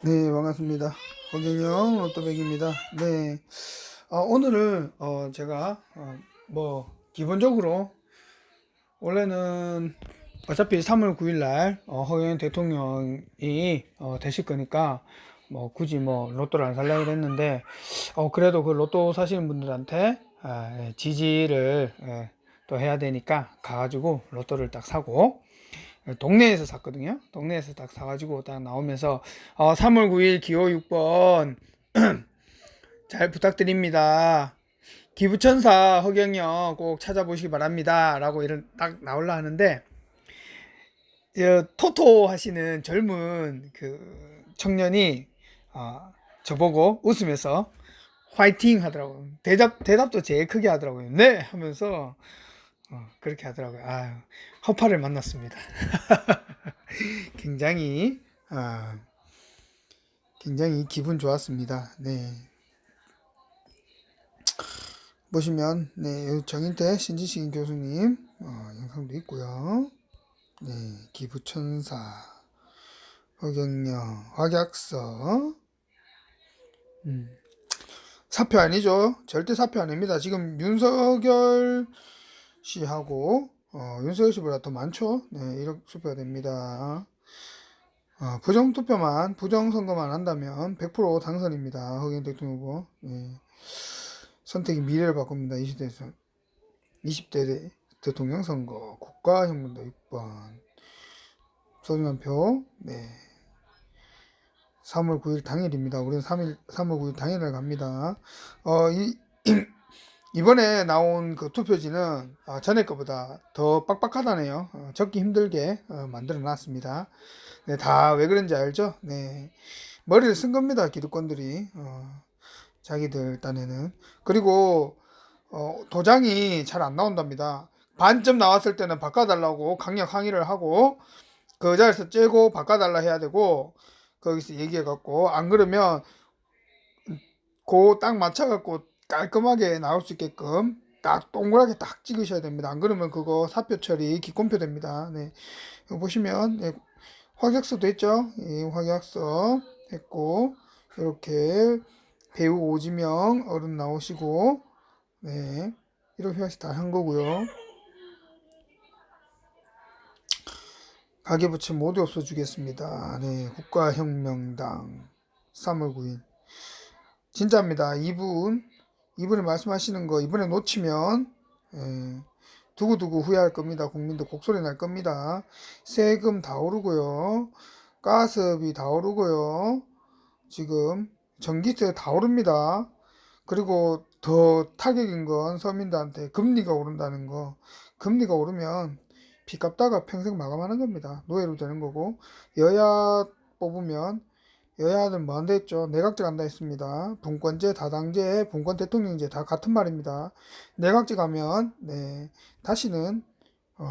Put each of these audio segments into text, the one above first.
네, 반갑습니다. 허경영 로또백입니다. 네, 어, 오늘은 어, 제가 어, 뭐 기본적으로 원래는 어차피 3월 9일 날 어, 허경영 대통령이 어, 되실 거니까 뭐 굳이 뭐 로또를 안 살려고 했는데 어, 그래도 그 로또 사시는 분들한테 아, 예, 지지를 예, 또 해야 되니까 가가지고 로또를 딱 사고 동네에서 샀거든요. 동네에서 딱 사가지고 딱 나오면서 어, 3월 9일 기호 6번 잘 부탁드립니다. 기부천사 허경영 꼭 찾아보시기 바랍니다. 라고 이런 딱 나올라 하는데 어, 토토 하시는 젊은 그 청년이 어, 저보고 웃으면서 화이팅 하더라고요. 대답, 대답도 제일 크게 하더라고요. 네! 하면서 어, 그렇게 하더라고요. 아유, 허파를 만났습니다. 굉장히, 아, 굉장히 기분 좋았습니다. 네. 보시면, 네, 정인태 신지식 교수님, 어, 영상도 있고요. 네, 기부천사, 허경영, 확약서, 음, 사표 아니죠. 절대 사표 아닙니다. 지금 윤석열 씨하고 어, 윤석열 씨보다 더 많죠. 네, 1억 수표가 됩니다. 어, 부정 투표만 부정 선거만 한다면 100% 당선입니다. 허경 대통령 후보. 네. 선택이 미래를 바꿉니다. 20대에서 20대 대통령 선거 국가혁명도 6번 소중한 표. 네. 3월 9일 당일입니다. 우리는 3일 3월 9일 당일을 갑니다. 어, 이 이번에 나온 그 투표지는 어, 전에 것보다 더 빡빡하다네요. 어, 적기 힘들게 어, 만들어 놨습니다. 네, 다 왜 그런지 알죠? 네. 머리를 쓴 겁니다. 기득권들이. 어, 자기들 딴에는. 그리고 어, 도장이 잘 안 나온답니다. 반점 나왔을 때는 바꿔달라고 강력 항의를 하고 그 자리에서 째고 바꿔달라 해야 되고 거기서 얘기해갖고 안 그러면 그딱 맞춰갖고 깔끔하게 나올 수 있게끔 딱 동그랗게 딱 찍으셔야 됩니다. 안 그러면 그거 사표 처리 기권표 됩니다. 네. 보시면 예, 확약서도 했죠. 예, 확약서 했고 이렇게 배우 오지명 어른 나오시고 네 이렇게 해서 다 한 거고요. 가계부채 모두 없어주겠습니다. 네, 국가혁명당 3월 9일 진짜입니다. 이분 이분이 말씀하시는 거 이번에 놓치면 예, 두고두고 후회할 겁니다. 국민들 곡소리 날 겁니다. 세금 다 오르고요. 가스비 다 오르고요. 지금 전기세 다 오릅니다. 그리고 더 타격인 건 서민들한테 금리가 오른다는 거. 금리가 오르면 빚 갚다가 평생 마감하는 겁니다. 노예로 되는 거고 여야 뽑으면 여야는 뭐한다 했죠? 내각제 간다 했습니다. 분권제, 다당제, 분권 대통령제 다 같은 말입니다. 내각제 가면 네 다시는 어,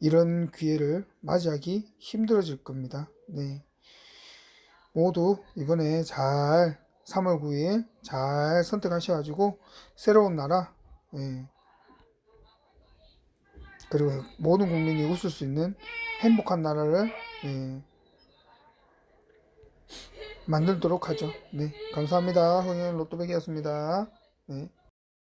이런 기회를 맞이하기 힘들어질 겁니다. 네 모두 이번에 잘 3월 9일 잘 선택하셔가지고 새로운 나라 예. 그리고 모든 국민이 웃을 수 있는 행복한 나라를 예. 만들도록 하죠. 네, 감사합니다. 홍현 로또백이었습니다. 네.